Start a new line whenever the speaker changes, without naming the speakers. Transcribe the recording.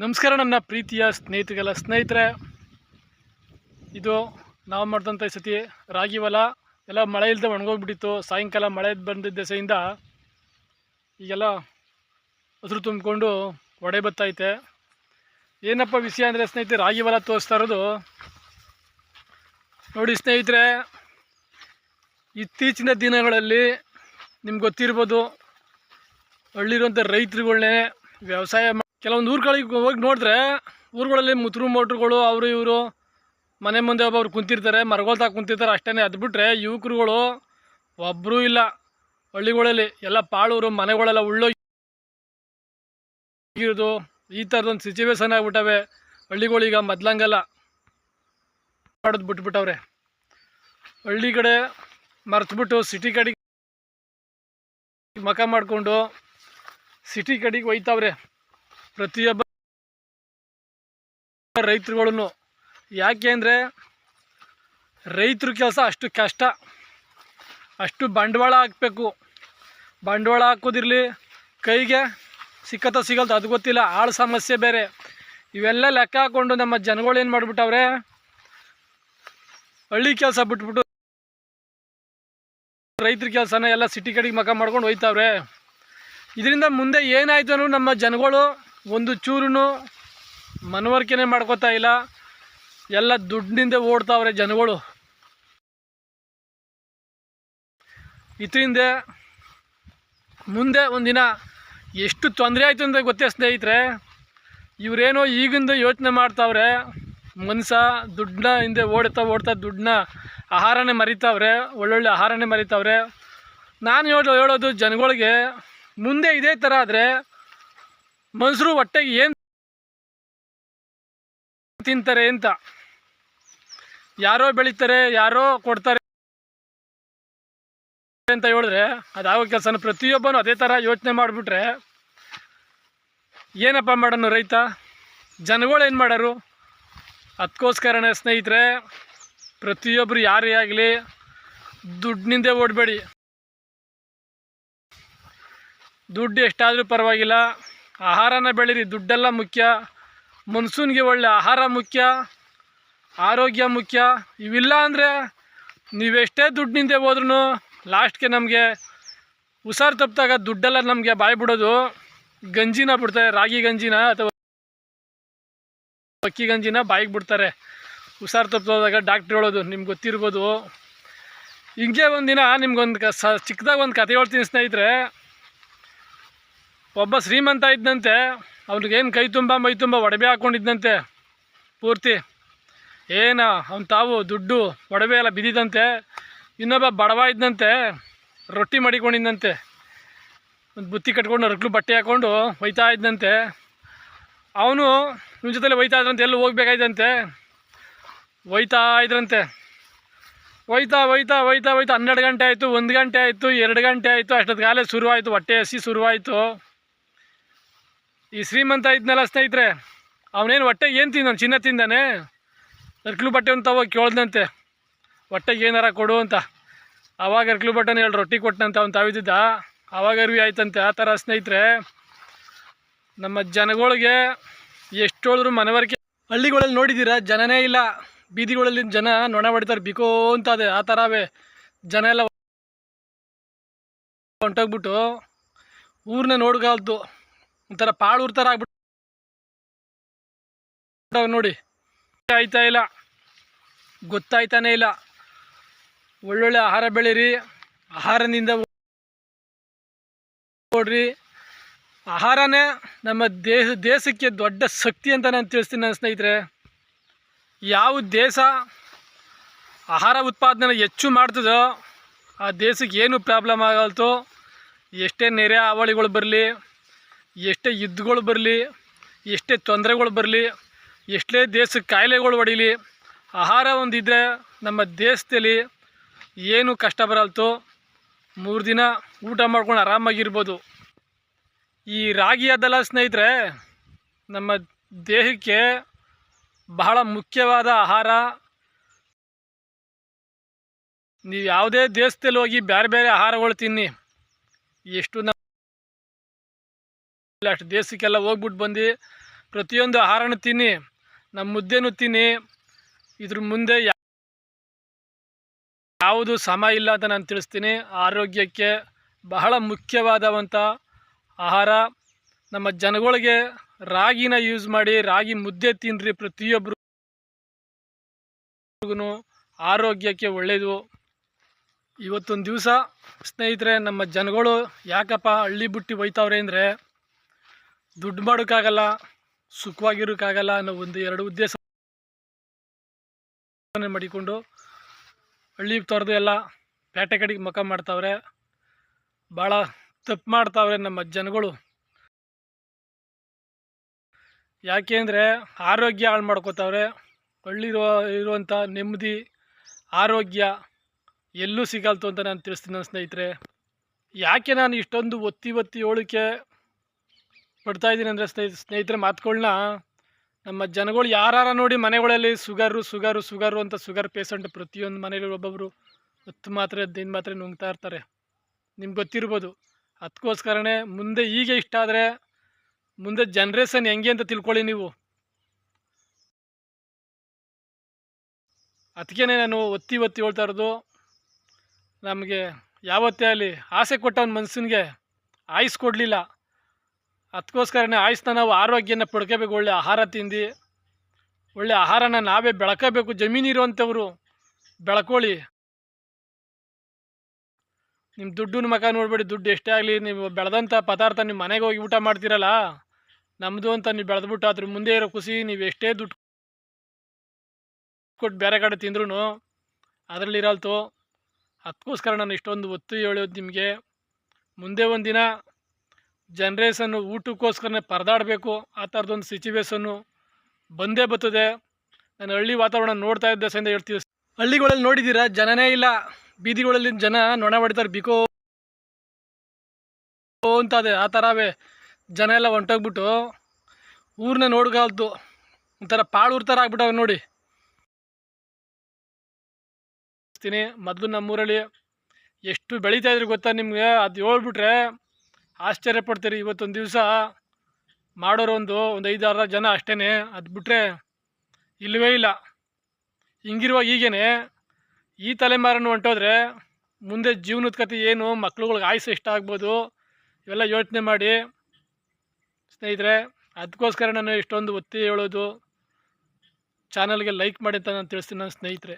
ನಮಸ್ಕಾರ ನನ್ನ ಪ್ರೀತಿಯ ಸ್ನೇಹಿತರಿಗೆಲ್ಲ ಸ್ನೇಹಿತರೆ, ಇದು ನಾವು ಮಾಡಿದಂಥ ಸತಿ ರಾಗಿ ಹೊಲ, ಎಲ್ಲ ಮಳೆ ಇಲ್ಲದೆ ಒಣಗೋಗ್ಬಿಟ್ಟಿತ್ತು. ಸಾಯಂಕಾಲ ಮಳೆ ಬಂದಿದ್ದ ದೆಸೆಯಿಂದ ಈಗೆಲ್ಲ ಹಸಿರು ತುಂಬಿಕೊಂಡು ಒಡೆ ಬತ್ತೈತೆ ಏನಪ್ಪ ವಿಷಯ ಅಂದರೆ ಸ್ನೇಹಿತರೆ, ರಾಗಿ ಹೊಲ ತೋರಿಸ್ತಾ ಇರೋದು. ನೋಡಿ ಸ್ನೇಹಿತರೆ, ಇತ್ತೀಚಿನ ದಿನಗಳಲ್ಲಿ ನಿಮ್ಗೆ ಗೊತ್ತಿರ್ಬೋದು ಹಳ್ಳಿರುವಂಥ ರೈತರುಗಳನ್ನೇ ವ್ಯವಸಾಯ ಕೆಲವೊಂದು ಊರುಗಳಿಗೆ ಹೋಗಿ ನೋಡಿದ್ರೆ ಊರುಗಳಲ್ಲಿ ಮುತ್ರು, ಮೋಟ್ರುಗಳು, ಅವರು ಇವರು ಮನೆ ಮುಂದೆ ಒಬ್ಬೊಬ್ರು ಕುಂತಿರ್ತಾರೆ ಮರಗೋಲ್ತಾ ಕುಂತಿರ್ತಾರೆ. ಅಷ್ಟೇ ಅದು ಬಿಟ್ಟರೆ ಯುವಕರುಗಳು ಒಬ್ಬರೂ ಇಲ್ಲ. ಹಳ್ಳಿಗಳಲ್ಲಿ ಎಲ್ಲ ಪಾಳೂರು, ಮನೆಗಳೆಲ್ಲ ಉಳ್ಳೋಗಿರೋದು. ಈ ಥರದೊಂದು ಸಿಚುವೇಶನ್ ಆಗಿಬಿಟ್ಟವೆ. ಹಳ್ಳಿಗಳೀಗ ಮೊದ್ಲಂಗೆಲ್ಲ ಮಾಡೋದು ಬಿಟ್ಬಿಟ್ಟವ್ರೆ. ಹಳ್ಳಿ ಕಡೆ ಮರೆತುಬಿಟ್ಟು ಸಿಟಿ ಕಡೆಗೆ ಮಕ ಮಾಡಿಕೊಂಡು ಸಿಟಿ ಕಡೆಗೆ ಒಯ್ತಾವ್ರೆ ಪ್ರತಿಯೊಬ್ಬ ರೈತರುಗಳನ್ನು ಯಾಕೆ ಅಂದರೆ ರೈತರ ಕೆಲಸ ಅಷ್ಟು ಕಷ್ಟ, ಅಷ್ಟು ಬಂಡವಾಳ ಹಾಕಬೇಕು. ಬಂಡವಾಳ ಹಾಕೋದಿರಲಿ, ಕೈಗೆ ಸಿಕ್ಕತ್ತ ಸಿಗಲ್ತ ಅದು ಗೊತ್ತಿಲ್ಲ, ಆಳು ಸಮಸ್ಯೆ ಬೇರೆ. ಇವೆಲ್ಲ ಲೆಕ್ಕ ಹಾಕ್ಕೊಂಡು ನಮ್ಮ ಜನಗಳು ಏನು ಮಾಡಿಬಿಟ್ಟವ್ರೆ, ಹಳ್ಳಿ ಕೆಲಸ ಬಿಟ್ಬಿಟ್ಟು ರೈತರ ಕೆಲಸನ ಎಲ್ಲ ಸಿಟಿ ಕಡೆಗೆ ಮಕ ಮಾಡ್ಕೊಂಡು ಹೋಯ್ತಾವ್ರೆ. ಇದರಿಂದ ಮುಂದೆ ಏನಾಯಿತು ನಮ್ಮ ಜನಗಳು ಒಂದು ಚೂರು ಮನವರಿಕೆನೆ ಮಾಡ್ಕೋತಾ ಇಲ್ಲ. ಎಲ್ಲ ದುಡ್ಡಿನಿಂದ ಓಡ್ತಾವ್ರೆ ಜನಗಳು. ಇದರಿಂದ ಮುಂದೆ ಒಂದಿನ ಎಷ್ಟು ತೊಂದರೆ ಆಯಿತು ಅಂತ ಗೊತ್ತೇ ಸ್ನೇಹಿತರೆ, ಇವರೇನೋ ಈಗಿಂದ ಯೋಚನೆ ಮಾಡ್ತಾವ್ರೆ ಮನುಷ್ಯ ದುಡ್ಡನ್ನ ಹಿಂದೆ ಓಡ್ತಾ ಓಡ್ತಾ ದುಡ್ಡನ್ನ ಆಹಾರನೇ ಮರಿತಾವ್ರೆ, ಒಳ್ಳೊಳ್ಳೆ ಆಹಾರನೇ ಮರಿತಾವ್ರೆ. ನಾನು ಹೇಳೋ ಹೇಳೋದು ಜನಗಳಿಗೆ, ಮುಂದೆ ಇದೇ ಥರ ಆದರೆ ಮನುಷ್ಯರು ಹೊಟ್ಟೆಗೆ ಏನು ತಿಂತಾರೆ ಅಂತ? ಯಾರೋ ಬೆಳಿತಾರೆ, ಯಾರೋ ಕೊಡ್ತಾರೆ ಅಂತ ಹೇಳಿದ್ರೆ ಅದಾಗೋ ಕೆಲಸನ ಪ್ರತಿಯೊಬ್ಬನು ಅದೇ ಥರ ಯೋಚನೆ ಮಾಡಿಬಿಟ್ರೆ ಏನಪ್ಪ ಮಾಡೋಣ ರೈತ? ಜನಗಳು ಏನು ಮಾಡೋರು? ಅದಕ್ಕೋಸ್ಕರನೇ ಸ್ನೇಹಿತರೆ ಪ್ರತಿಯೊಬ್ಬರು ಯಾರೇ ಆಗಲಿ ದುಡ್ಡಿನಿಂದೆ ಓಡಬೇಡಿ. ದುಡ್ಡು ಎಷ್ಟಾದರೂ ಪರವಾಗಿಲ್ಲ. ಆಹಾರನ ಬೆಳೀರಿ, ದುಡ್ಡೆಲ್ಲ ಮುಖ್ಯ. ಮನ್ಸೂನ್ಗೆ ಒಳ್ಳೆ ಆಹಾರ ಮುಖ್ಯ, ಆರೋಗ್ಯ ಮುಖ್ಯ. ಇವಿಲ್ಲ ಅಂದರೆ ನೀವೆಷ್ಟೇ ದುಡ್ಡಿನಿಂದ ಹೋದ್ರೂ ಲಾಸ್ಟ್ಗೆ ನಮಗೆ ಹುಷಾರು ತಪ್ಪಿದಾಗ ದುಡ್ಡೆಲ್ಲ ನಮಗೆ ಬಾಯಿ ಬಿಡೋದು ಗಂಜಿನ ಬಿಡ್ತಾರೆ, ರಾಗಿ ಗಂಜಿನ ಅಥವಾ ಅಕ್ಕಿ ಗಂಜಿನ ಬಾಯಿಗೆ ಬಿಡ್ತಾರೆ. ಹುಷಾರು ತಪ್ಪಿದಾಗ ಡಾಕ್ಟ್ರ್ ಹೇಳೋದು, ನಿಮ್ಗೆ ಗೊತ್ತಿರ್ಬೋದು. ಹಿಂಗೆ ಒಂದಿನ ನಿಮ್ಗೊಂದು ಕ ಸ ಚಿಕ್ಕದಾಗ ಒಂದು ಕತೆ ಹೇಳ್ತೀನಿ ಸ್ನೇಹಿತರೆ. ಒಬ್ಬ ಶ್ರೀಮಂತ ಇದ್ದಂತೆ, ಅವ್ನಿಗೇನು ಕೈ ತುಂಬ, ಮೈ ತುಂಬ ಒಡವೆ ಹಾಕ್ಕೊಂಡಿದ್ದಂತೆ ಪೂರ್ತಿ. ಏನ, ಅವ್ನು ತಾವು ದುಡ್ಡು, ಒಡವೆ ಎಲ್ಲ ಬಿದ್ದಿದ್ದಂತೆ, ಇನ್ನೊಬ್ಬ ಬಡವ ಇದ್ದಂತೆ, ರೊಟ್ಟಿ ಮಾಡಿಕೊಂಡಿದ್ದಂತೆ. ಒಂದು ಬುತ್ತಿ ಕಟ್ಕೊಂಡು ರಕ್ಲು ಬಟ್ಟೆ ಹಾಕ್ಕೊಂಡು ಒಯ್ತಾ ಇದ್ದಂತೆ. ಅವನು ನಿಮ್ಮ ಜೊತೆಲಿ ಒಯ್ತಾ ಇದ್ರಂತೆ, ಎಲ್ಲೂ ಹೋಗ್ಬೇಕಾಯ್ತಂತೆ. ಒಯ್ತಾ ಇದ್ರಂತೆ. ಒಯ್ತಾ ಒಯ್ತಾ ಒಯ್ತಾ ಒಯ್ತಾ ಹನ್ನೆರಡು ಗಂಟೆ ಆಯಿತು, ಒಂದು ಗಂಟೆ ಆಯಿತು, ಎರಡು ಗಂಟೆ ಆಯಿತು ಅಷ್ಟೊತ್ತಿಗಾಲೇ ಶುರುವಾಯಿತು, ಹೊಟ್ಟೆ ಹಸಿ ಶುರುವಾಯಿತು. ಈ ಶ್ರೀಮಂತ ಇದ್ನಲ್ಲ ಸ್ನೇಹಿತರೆ, ಅವನೇನು ಹೊಟ್ಟೆ ಏನು ತಿಂದನು ಚಿನ್ನ ತಿಂದಾನೆ? ಅರ್ಕಲು ಬಟ್ಟೆ ಅಂತ ಹೋಗಿ ಕೇಳ್ದಂತೆ ಹೊಟ್ಟೆಗೆ ಏನಾರ ಕೊಡು ಅಂತ. ಆವಾಗ ಅರ್ಕ್ಲು ಬಟ್ಟೆನ ಹೇಳಿ, ರೊಟ್ಟಿ ಕೊಟ್ಟನಂತ ಅವ್ನು ತಾವಿದ್ದ ಆವಾಗ ಅರಿವಿ ಆಯ್ತಂತೆ. ಆ ಥರ ಸ್ನೇಹಿತರೆ, ನಮ್ಮ ಜನಗಳಿಗೆ ಎಷ್ಟೋಳಿದ್ರು ಮನವರಿಕೆ ಹಳ್ಳಿಗಳಲ್ಲಿ ನೋಡಿದ್ದೀರ ಜನನೇ ಇಲ್ಲ. ಬೀದಿಗಳಲ್ಲಿ ಜನ ನೊಣ ಹೊಡಿತಾರೆ, ಬಿಕೋ ಅಂತ ಅದೇ. ಆ ಥರವೇ ಜನ ಎಲ್ಲ ಹೊಂಟೋಗ್ಬಿಟ್ಟು ಊರನ್ನ ನೋಡ್ಗಾಲ್ದು ಒಂಥರ ಪಾಳು ಉರ್ತಾರ ಆಗ್ಬಿಟ್ಟು ನೋಡಿ. ಆಯ್ತಾ ಇಲ್ಲ? ಗೊತ್ತಾಯ್ತಾನೇ ಇಲ್ಲ. ಒಳ್ಳೊಳ್ಳೆ ಆಹಾರ ಬೆಳೀರಿ. ಆಹಾರದಿಂದ ನೋಡ್ರಿ ಆಹಾರನೇ ನಮ್ಮ ದೇಶ, ದೇಶಕ್ಕೆ ದೊಡ್ಡ ಶಕ್ತಿ ಅಂತ ನಾನು ತಿಳಿಸ್ತೀನಿ ನನ್ನ ಸ್ನೇಹಿತರೆ. ಯಾವ ದೇಶ ಆಹಾರ ಉತ್ಪಾದನೆ ಹೆಚ್ಚು ಮಾಡ್ತದೋ ಆ ದೇಶಕ್ಕೆ ಏನು ಪ್ರಾಬ್ಲಮ್ ಆಗಲ್ತು ಎಷ್ಟೇ ನೆರೆ ಹಾವಳಿಗಳು ಬರಲಿ ಎಷ್ಟೇ ಯುದ್ಧಗಳು ಬರಲಿ, ಎಷ್ಟೇ ತೊಂದರೆಗಳು ಬರಲಿ, ಎಷ್ಟೇ ದೇಶಕ್ಕೆ ಕಾಯಿಲೆಗಳು ಹೊಡೀಲಿ, ಆಹಾರ ಒಂದಿದ್ರೆ ನಮ್ಮ ದೇಶದಲ್ಲಿ ಏನು ಕಷ್ಟ ಬರಲ್ತು ಮೂರು ದಿನ ಊಟ ಮಾಡ್ಕೊಂಡು ಆರಾಮಾಗಿರ್ಬೋದು. ಈ ರಾಗಿ ಅದಲ್ಲ ಸ್ನೇಹಿತರೆ, ನಮ್ಮ ದೇಹಕ್ಕೆ ಬಹಳ ಮುಖ್ಯವಾದ ಆಹಾರ. ನೀವು ಯಾವುದೇ ದೇಶದಲ್ಲಿ ಹೋಗಿ ಬೇರೆ ಬೇರೆ ಆಹಾರಗಳು ತಿನ್ನಿ. ಎಷ್ಟು ಅಷ್ಟು ದೇಶಕ್ಕೆಲ್ಲ ಹೋಗ್ಬಿಟ್ಟು ಬಂದು ಪ್ರತಿಯೊಂದು ಆಹಾರನೂ ತಿನ್ನಿ, ನಮ್ಮ ಮುದ್ದೆನೂ ತಿನ್ನಿ, ಇದ್ರ ಮುಂದೆ ಯಾವುದು ಸಮ ಇಲ್ಲ ಅಂತ ನಾನು ತಿಳಿಸ್ತೀನಿ. ಆರೋಗ್ಯಕ್ಕೆ ಬಹಳ ಮುಖ್ಯವಾದವಂಥ ಆಹಾರ. ನಮ್ಮ ಜನಗಳಿಗೆ ರಾಗಿನ ಯೂಸ್ ಮಾಡಿ, ರಾಗಿ ಮುದ್ದೆ ತಿನ್ನಿರಿ ಪ್ರತಿಯೊಬ್ಬರು ಆರೋಗ್ಯಕ್ಕೆ ಒಳ್ಳೆಯದು ಇವತ್ತೊಂದು ದಿವಸ ಸ್ನೇಹಿತರೆ, ನಮ್ಮ ಜನಗಳು ಯಾಕಪ್ಪ ಹಳ್ಳಿ ಬುಟ್ಟಿ ಒಯ್ತಾವ್ರೆ ಅಂದರೆ ದುಡ್ಡು ಮಾಡೋಕ್ಕಾಗಲ್ಲ, ಸುಖವಾಗಿರೋಕ್ಕಾಗಲ್ಲ ಅನ್ನೋ ಒಂದು ಎರಡು ಉದ್ದೇಶ ಮಾಡಿಕೊಂಡು ಹಳ್ಳಿ ತೊರೆದು ಎಲ್ಲ ಪೇಟೆ ಕಡೆಗೆ ಮುಖ ಮಾಡ್ತಾವ್ರೆ. ಭಾಳ ತಪ್ಪು ಮಾಡ್ತಾವ್ರೆ ನಮ್ಮ ಜನಗಳು. ಯಾಕೆ ಅಂದರೆ ಆರೋಗ್ಯ ಹಾಳು ಮಾಡ್ಕೋತಾವ್ರೆ. ಹಳ್ಳಿರೋ ಇರುವಂಥ ನೆಮ್ಮದಿ, ಆರೋಗ್ಯ ಎಲ್ಲೂ ಸಿಗಲ್ತು ಅಂತ ನಾನು ತಿಳಿಸ್ತೀನಿ ನನ್ನ ಸ್ನೇಹಿತರೆ. ಯಾಕೆ ನಾನು ಇಷ್ಟೊಂದು ಒತ್ತಿ ಒತ್ತಿ ಹೋಳಿಕೆ ಪಡ್ತಾ ಇದ್ದೀನಿ ಅಂದರೆ ಸ್ನೇಹಿ, ಸ್ನೇಹಿತರ ಮಾತುಗಳನ್ನ ನಮ್ಮ ಜನಗಳು ಯಾರು ನೋಡಿ ಮನೆಗಳಲ್ಲಿ ಸುಗರು ಸುಗರು ಸುಗರು ಅಂತ ಸುಗರ್ ಪೇಷಂಟ್ ಪ್ರತಿಯೊಂದು ಮನೇಲಿ ಒಬ್ಬೊಬ್ಬರು ಹತ್ತು ಮಾತ್ರೆ ಹದಿನೈದು ಮಾತ್ರೆ ನುಂಗ್ತಾ ಇರ್ತಾರೆ. ನಿಮ್ಗೆ ಗೊತ್ತಿರ್ಬೋದು. ಅದಕ್ಕೋಸ್ಕರನೇ ಮುಂದೆ ಈಗ ಇಷ್ಟ ಆದರೆ ಮುಂದೆ ಜನ್ರೇಷನ್ ಹೆಂಗೆ ಅಂತ ತಿಳ್ಕೊಳ್ಳಿ ನೀವು. ಅದಕ್ಕೇ ನಾನು ಒತ್ತಿ ಒತ್ತಿ ಹೇಳ್ತಾ ಇರೋದು, ನಮಗೆ ಯಾವತ್ತೇ ಅಲ್ಲಿ ಆಸೆ ಕೊಟ್ಟವನ ಮನ್ಸಿನಿಗೆ ಆಯ್ಸ್ ಕೊಡಲಿಲ್ಲ. ಅದಕ್ಕೋಸ್ಕರನೇ ಆಯುಸ್ನ ನಾವು ಆರೋಗ್ಯನ ಪಡ್ಕೋಬೇಕು, ಒಳ್ಳೆ ಆಹಾರ ತಿಂದು, ಒಳ್ಳೆ ಆಹಾರನ ನಾವೇ ಬೆಳ್ಕೋಬೇಕು. ಜಮೀನಿರುವಂಥವ್ರು ಬೆಳ್ಕೊಳ್ಳಿ. ನಿಮ್ಮ ದುಡ್ಡಿನ ಮಕ ನೋಡಬೇಡಿ, ದುಡ್ಡು ಎಷ್ಟೇ ಆಗಲಿ, ನೀವು ಬೆಳೆದಂಥ ಪದಾರ್ಥ ನಿಮ್ಮ ಮನೆಗೆ ಹೋಗಿ ಊಟ ಮಾಡ್ತೀರಲ್ಲ ನಮ್ಮದು ಅಂತ ನೀವು ಬೆಳೆದ್ಬಿಟ್ಟು ಅದ್ರ ಮುಂದೆ ಇರೋ ಖುಷಿ, ನೀವು ಎಷ್ಟೇ ದುಡ್ಡು ಕೊಟ್ಟು ಬೇರೆ ಕಡೆ ತಿಂದ್ರೂ ಅದರಲ್ಲಿರಲ್ತು ಅದಕ್ಕೋಸ್ಕರ ನಾನು ಇಷ್ಟೊಂದು ಒತ್ತು ಹೇಳೋದು ನಿಮಗೆ. ಮುಂದೆ ಒಂದಿನ ಜನ್ರೇಷನ್ನು ಊಟಕ್ಕೋಸ್ಕರನೇ ಪರದಾಡಬೇಕು, ಆ ಥರದೊಂದು ಸಿಚುವೇಶನ್ನು ಬಂದೇ ಬರ್ತದೆ. ನಾನು ಹಳ್ಳಿ ವಾತಾವರಣ ನೋಡ್ತಾ ಇದ್ದೆ ಸಂದ ಹೇಳ್ತೀವಿ ಹಳ್ಳಿಗಳಲ್ಲಿ ನೋಡಿದ್ದೀರಾ? ಜನನೇ ಇಲ್ಲ. ಬೀದಿಗಳಲ್ಲಿ ಜನ ನೊಣ ಹೊಡಿತಾರೆ. ಬಿಕೋ ಅಂತದೆ ಆ ಥರವೇ. ಜನ ಎಲ್ಲ ಹೊಂಟೋಗ್ಬಿಟ್ಟು ಊರನ್ನ ನೋಡ್ಗಾಲ್ತು ಒಂಥರ ಪಾಳೂರ್ ಥರ ಆಗ್ಬಿಟ್ಟವ ನೋಡಿ. ಮೊದಲು ನಮ್ಮೂರಲ್ಲಿ ಎಷ್ಟು ಬೆಳೀತಾ ಇದ್ರು ಗೊತ್ತಾ ನಿಮಗೆ? ಅದು ಹೇಳ್ಬಿಟ್ರೆ ಆಶ್ಚರ್ಯ ಪಡ್ತೀರಿ, ಇವತ್ತೊಂದು ದಿವಸ ಮಾಡೋರು ಒಂದು ಒಂದು ಐದಾರು ಜನ ಅಷ್ಟೇ ಅದು ಬಿಟ್ಟರೆ ಇಲ್ಲವೇ ಇಲ್ಲ. ಹಿಂಗಿರುವ ಈಗೇನೆ ಈ ತಲೆಮಾರನ್ನು ಹೊಂಟೋದ್ರೆ ಮುಂದೆ ಜೀವನದ ಕತೆ ಏನು, ಮಕ್ಳುಗಳಿಗೆ ಆಯಸ್ಸು ಇಷ್ಟ ಆಗ್ಬೋದು, ಇವೆಲ್ಲ ಯೋಚನೆ ಮಾಡಿ. ಸ್ನೇಹಿತರೆ ಅದಕ್ಕೋಸ್ಕರ ನಾನು ಇಷ್ಟೊಂದು ಒತ್ತಿ ಹೇಳೋದು, ಚಾನಲ್ಗೆ ಲೈಕ್ ಮಾಡಿ ಅಂತ ನಾನು ತಿಳಿಸ್ತೀನಿ ನನ್ನ ಸ್ನೇಹಿತರೆ.